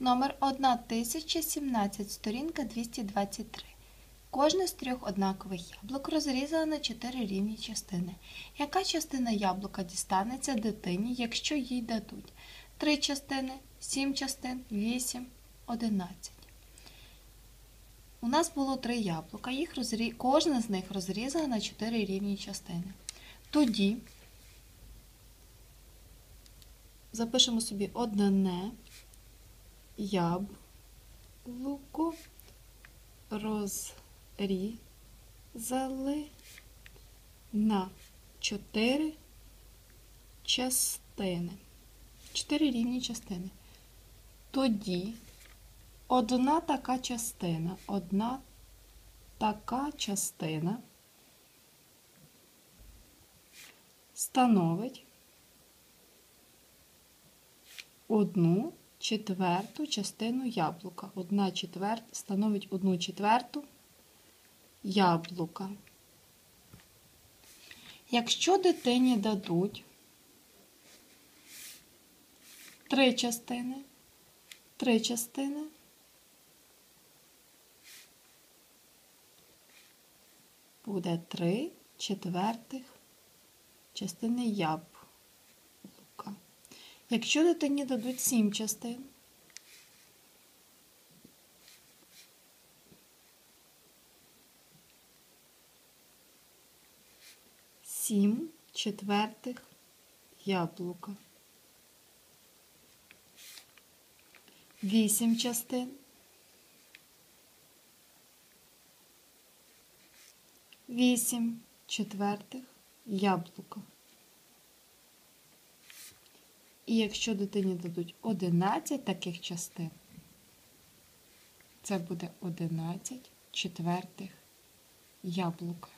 Номер 1017, сторінка 223. Кожне з трьох однакових яблук розрізано на чотири рівні частини. Яка частина яблука дістанеться дитині, якщо їй дадуть? Три частини, сім частин, вісім, одинадцять. У нас було три яблука. Їх розрі... Кожне з них розрізано на чотири рівні частини. Тоді запишемо собі одне яблуко розрізали на чотири частини. Чотири рівні частини. Тоді одна така частина, одна така частина становить одну четверту частину яблука. Одна четверта становить одну четверту яблука. Якщо дитині дадуть три частини, три частини, буде три четвертих частини яблука. Якщо дитині дадуть сім частин, сім четвертих яблука. Вісім частин. Вісім четвертих яблука. І якщо дитині дадуть 11 таких частин, це буде 11 четвертих яблука.